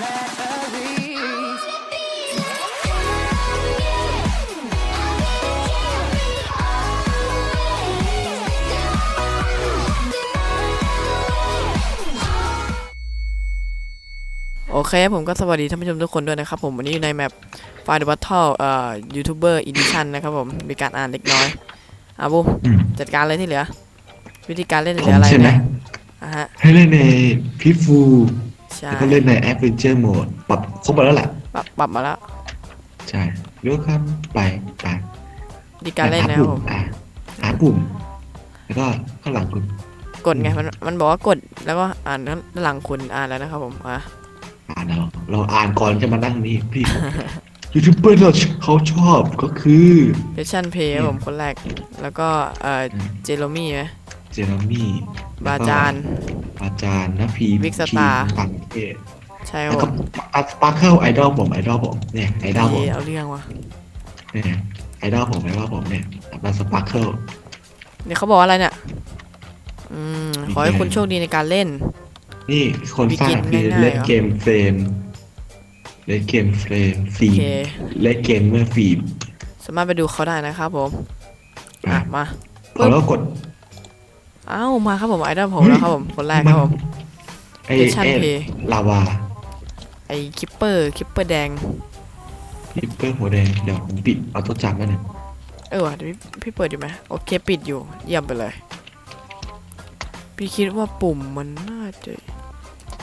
batteries. โอเคผมก็สวัสดีท่านผู้ชมทุกคนด้วยนะครับผมวันนี้อยู่ในแมป Fire the Battle เอ่อยูทูบเบอร์อีดิชันนะครับผม มีการอ่านเล็กน้อยอะบุมอืม จัดการเลยที่เหลือ วิธีการเล่นเหผลืมออะไรใช่ไหมนะอะฮะให้เล่นในพิฟูใช่ แล้วก็เล่นใน Adventure Mode ปรับครบหมดแล้วแหละปรับปรับมาแล้วใช่เลือกครับไปไปวิธีการเล่นนะครับผมอะหาปุ่ม แล้วก็ข้างหลังคุณ กดไงมันมันบอกว่ากดแล้วก็อ่านข้างหลังคุณอ่านแล้วนะครับผมอะอ่านเราเราอ่านก่อนจะมานั่งนี่พี่ยูทูบเบอร์เราเขาชอบก็คือเดชันเพย์ครับผมคนแรก แล้วก็เอ่อเจโรมี่ไหมเจอร์มี่บาจาน บาจานนะพี Big Star ต่างประเทศใช่คแล้รัวบก็ผมสปาร์เคิลไอดอลผมไอดอลผมเนี่ยไอดอลผมนี่เอาเรื่องว่ะเนี่ยไอดอลผมไอดอลผมเนี่ยมาสปาร์เคิลเนี่ยเขาบอกว่าอะไรเนี่ยอืมขอให้คุณโชคดีในการเล่น นี่คนสร้าง Begin คือง่ายๆเล่นเหรอเกมเฟรมเล่นเกมเฟรมฟิโอล์มเค เล่นเกมเมื่อฟิล์มสามารถไปดูเขาได้นะครับผมไปอะมาพอแล้วกดเอ้ามาครับผมไอดอลผมแล้วครับผมคนแรกครับผมไอ้เดชันไอ้เพย์ลาวาไอคิปเปอร์คิปเปอร์แดงพิปเปอร์หัวแดงเดี๋ยวผมปิดเอาตัวจับไว้หน่อยเออว่ะเดี๋ยวพี่พี่เปิดอยู่ไหมโอเคปิดอยู่เยี่ยมไปเลย พี่คิดว่าปุ่มมันน่าจะ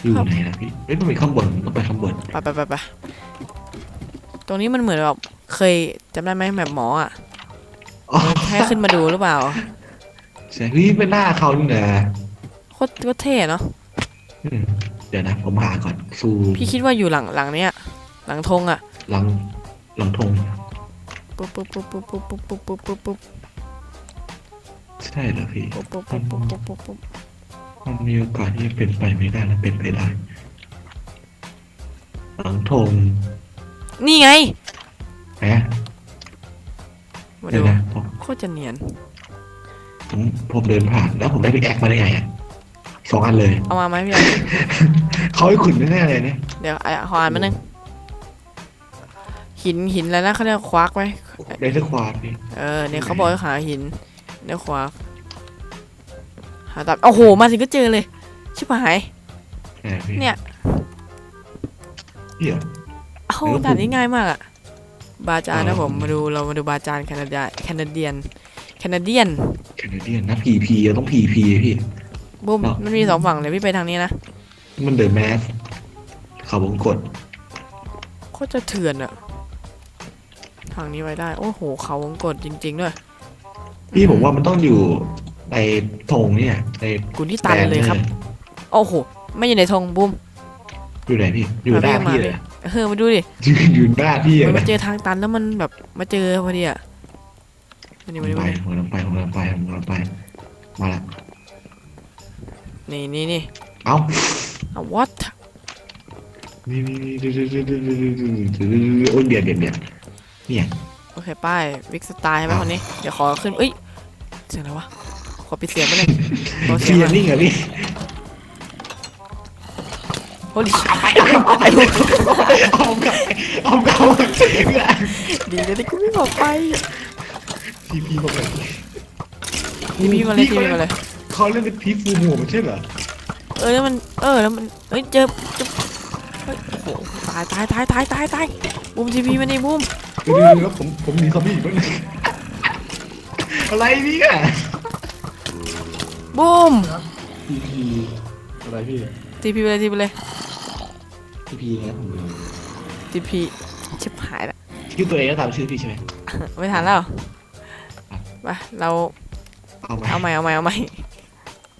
อยู่ครับไหนนะพี่ไม่ต้องไปข้างบนต้องไปข้างบนไปไปไปไปตรงนี้มันเหมือนแบบเคยจำได้ไหมแบบหมออะอ๋อให้ขึ้นมาดูหรือเปล่า ใช่เฮ้ยเป็นหน้าเขานี่นะโคตรโคตรเท่เนาะอืมเดี๋ยวนะ ผมหาก่อนซูพี่คิดว่าอยู่หลังหลังเนี้ยหลังธงอะหลังหลังธงปุ๊บปุ๊บปุ๊บปุ๊บปุ๊บปุ๊บปุ๊บปุ๊บปุ๊บปุ๊บใช่เหรอพี่ ปุ๊บปุ๊บปุ๊บปุ๊บปุ๊บปุ๊บปุ๊บมันมีโอกาสที่จะเป็นไปไม่ได้และเป็นไปได้ หลังธงนี่ไง แหมมาเดี๋ดูยวนะผมโคตรจะเนียน ผมผมเดินผ่านแล้วผมได้ไปแอคมาได้ไงอะสองอันเลย เอามาไหมพี่ไอ้เขาให้ขุนแน่ๆเลยเนี่ยเดี๋ยวไอ้ขออ่านมาหนึ่งหินหินอะไรนะเขาเรียกควักไหมเดนเทอร์ควาดพี่เออเนี่ยเขาบอกให้หาหินเนี่ยควักหาตับโอ้โหมาถึงก็เจอเลย ชิบหายแหมพี่เนี่ยเดี๋ยวเอ้าเดี๋ยวผม ด่านนี้ง่ายมากอะบาจานนะอ๋อผมมาดูเรามาดูบาจานแคนาดาแคนาเดียนแคนาเดียน แคนาเดียนนะพีพีต้องพีพีพี่ บุ้มอ๋อมันมีสองฝั่งเลยพี่ไปทางนี้นะมันเดอะแมสเขาวงกดโคตรจะเถื่อนอะทางนี้ไว้ได้ โอ้โห เขาวงกดจริง ๆ ด้วย พี่ผมว่ามันต้องอยู่ในธงเนี่ยในกูนี่ตันเลยครับ โอ้โห ไม่อยู่ในธงบุ้ม อยู่ไหนพี่ อยู่หน้าพี่เลย เออมาดูดิ อยู่อยู่หน้าพี่มันเลมายเจอทางตันแล้วมันแบบมาเจอพอดีอะ มานี่ผมมานี่ไปมานี่ผมกำลังไปผมกำลังไปผมกำลังไปมาละนี่นี่นี่เอ้าอะ what นี่นี่นี่ดูดูดูดูดูดูดูดูดูโอ้ยเบียดเบียดเบียดเนี่ยโอเคป้ายวิกสไตล์ใช่ไหมคนนี้เดี๋ยวขอขึ้นเอ้ยเสียงอะไรวะขอปิดเสียงไปเลยขอเสียงเฟียมานี่เหรอพี่โอ้ดิเอากลับเอากลับเอากลับเสียงอะดีเลยที่กูไม่บอกไป ทีพีมาแบบทีพีมาเลยทีพีมาเลยเขาเล่นเป็นพีฟูหมูไม่ใช่เหรอเออแล้วมันเออแล้วมันเฮ้ยเจอเจอเฮ้ยโอ้โหตายตายตายตายตายตายบูมทีพีมานี่บูมเดี๋ยวเดี๋ยวเดี๋ยวผมผมมีซอมบี้อีกแล้วนึงอะไรเนี่ยบูมทีพีอะไรพี่ทีพีไปเลยทีพีไปเลยทีพีนะผมทีพีชิบหายละชื่อตัวเองก็ตามชื่อพี่ใช่ไหมไม่ทันแล้ว ไปเราเอาไหมเอาใหม่เอาใหม่เอาใหม่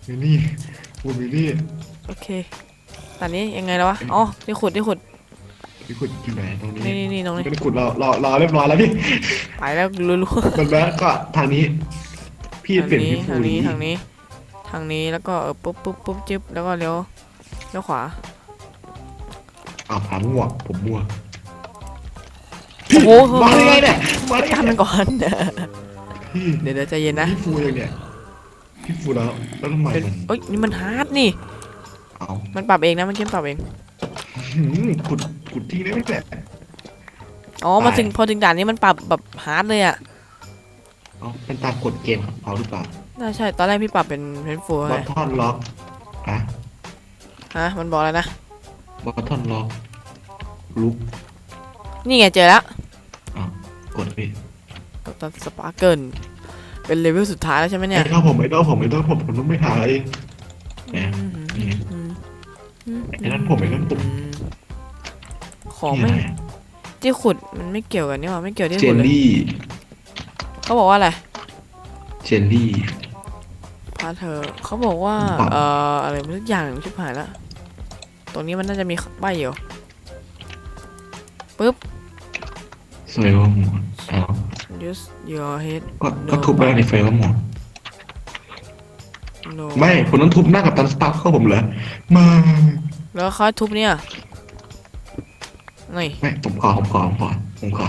อยู่นี่ผมอยู่นี่โอเคตอนนี้ยังไงแล้ววะอ๋อที่ขุดที่ขุดพี่ขุดอยู่ไหนตรงนี้นี่นี่นี่ตรงนี้ไม่ได้ขุดรอรอรอเรียบร้อยแล้วพี่ไปแล้วรู้มันแล้วก็ทางนี้ พี่ๆทางเปลี่ยนนี้พี่ฟูทางนี้นี้ทางนี้ ทางนี้แล้วก็เออปุ๊บปุ๊บปุ๊บจิ๊บแล้วก็เลี้ยวเลี้ยวขวาอ่าผาม่วงผมม่วงโอ้โหมาได้ไงเนี่ยมาได้ทำไงมันก่อนพี่ เดี๋ยวเดี๋ยวใจเย็นนะพี่ฟูยังเนี่ยพี่ฟูแล้วแล้วทำไมเดี๋ยวมันเอ้ยนี่มันฮาร์ดนี่ เอามันปรับเองนะมันเกมปรับเองโอเคหืมขุดขุดทิ้งได้ไหมแกอ๋อ มาไปถึงพอถึงด่านนี้มันปรับแบบฮาร์ดเลยอะอ๋อเป็นตามกฎเกมของเขาหรือเปล่าน่าใช่ ตอนแรกพี่ปรับเป็นเพนฟูบอไงททอนล็อกอะฮะ มันบอกอะไรนะ บอททอนล็อกลุกนี่ไงเจอแล้วอ๋อกดพี่กัป ตันสปาร์เกิลเป็นเลเวลสุดท้ายแล้วใช่ไหมเนี่ยไอ้เท่าผมไอ้เท่าผมไอ้เท่าผมผมต้องไปหาเองเนี่ยนี่ไงไอ้นั่นผมไอ้นั่นผมของนี่ไม่อะไรอะที่ขุดมันไม่เกี่ยวกันนี่หว่าไม่เกี่ยวที่เจขุดลเลยลี่เขาบอกว่าอะไรเจลลี่ พาเธอเขาบอกว่าปรับเอ่ออะไรไม่ทุกอย่างชิบหายแล้วตรงนี้มันน่าจะมีใบอยู่สวยว่าหมดเอา use your head ก็ก็ทุบไปแล้วในไฟว่าหมด no ไม่ผมต้องทุบหน้ากับตันสปาร์คเข้าผมเหรอไมาแล้วเขาทุบเนี่ยนี่ไม่ผมขอผมขอผมขอผมขอ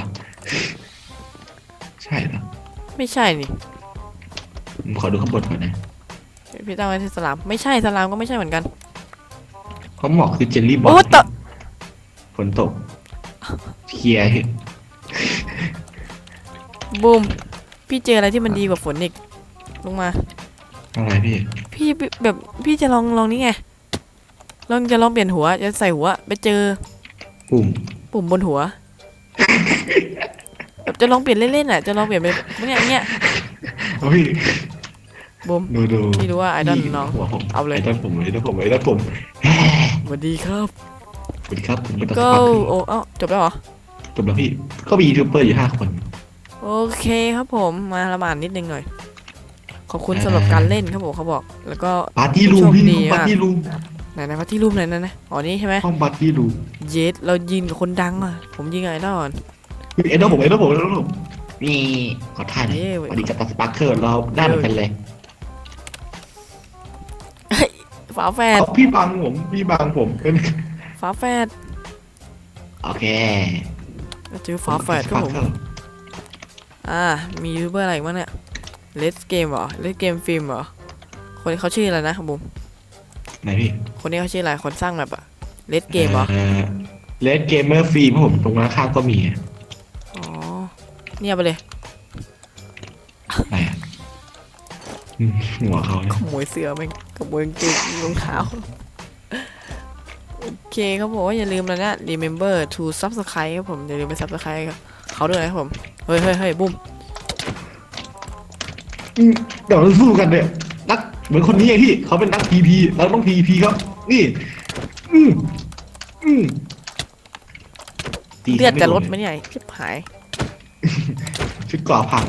ใช่เหรอไม่ใช่นี่ผมขอดูข้างบนก่อนนะพี่ตั้งไว้ที่สลามไม่ใช่สลามก็ไม่ใช่เหมือนกันเขาบอกคือเจลลี่บอโอ้ลตะฝนตกเคลียร์เห็น บูมพี่เจออะไรที่มันดีกว่าฝนอีกลงมาอะไรพี่ พี่แบบพี่จะลองลองนี่ไงลองจะลองเปลี่ยนหัวจะใส่หัว ไปเจอปุ่ม ปุ่มบนหัว แบบจะลองเปลี่ยนเล่นๆอะ จะลองเปลี่ยนเป็นเนี่ยอย่างเงี้ยเอาพี่บูมดูดูพี่รู้ว่าไอดอลน้องหัวผมเอาเลยไอดอลผมไอดอลผมไอดอลผมสวัสดีครับสวัสดีครับผมเป็นตันสก็ปาร์คโอ้เอ้าจบแล้วเหรอจบแล้วพี่ก็มียูทูบเบอร์อยู่ห้าคน โอเคครับผมมาละหมาดนิดนึงหน่อย ขอบคุณอ่าสำหรับการเล่นครับผมเขาบอก แล้วก็ปาร์ตี้รูมโชคพี่ดีห้องปาร์ตี้รูมไหนไหนพัที่รูปไหนนั่นนะอ๋อนี่ใช่ไหมห้องปาร์ตี้รูมเยสเรายิงกับคนดังอะ ผมยิงไงดอนไอดอลผมไอดอลผมไอดอลผมนี่ขอท่านเย้สวัสดีกับตันสปาร์คเกอร์เราได้เหมือนกันเลยฝาแฝดเอาพี่บังผมพี่บังผมเป็นฝาแฝดโอเคเราเจอฝาแฝดครับผม อ่า มียูทูบเบอร์อะไรอีกบ้างเนี่ยเลสเกมเหรอเลสเกมฟิล์มเหรอ คนนี้เขาชื่ออะไรนะบุมไหนพี่คนนี้เขาชื่ออะไร คนสร้างแบบอะเลสเกมเหรอเลดเกมเมอร์ฟิล์มผมตรงข้างๆก็มีอะอ๋อ เนี่ยไปเลยไหนอะอืมหัวเขาเนี่ยขโมยเสื้อแม่งขโมยกางเกงรองเท้าโอเคครับผมอย่าลืมนะเนี่ย remember to subscribe ครับผมอย่าลืมไป subscribe ครับเขาด้วยนะครับผม เฮ้ยเฮ้ยเฮ้ยบุ้มอืมเดี๋ยวเราสู้กันเนี่ยนักเหมือนคนนี้ไงพี่เขาเป็นนักพีพีเราต้องพีพีครับ นี่อืมอืมตีเลือดจะลดไโไหมเนี่ยชิบหาย ชุดก่อพัง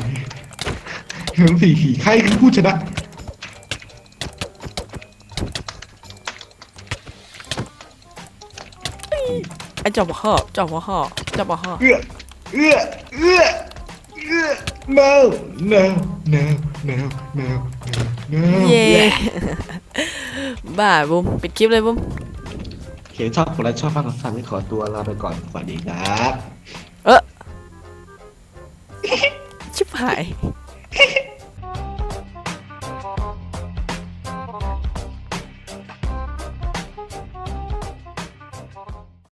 เหมือนสี่ขี่ใครคือผู้ชนะไอ้เจ้าบ่ห่อเจ้าบ่ห่อเจ้าบ่ห่อเอื้อเอื้อเอื้อเอื้อ no no no no no no no เย้ บ้าบุ้มปิดคลิปเลยบุ้มโอเคชอบคนและชอบฟังของสันไม่ขอตัวลาไปก่อนสวัสดีครับชิบหาย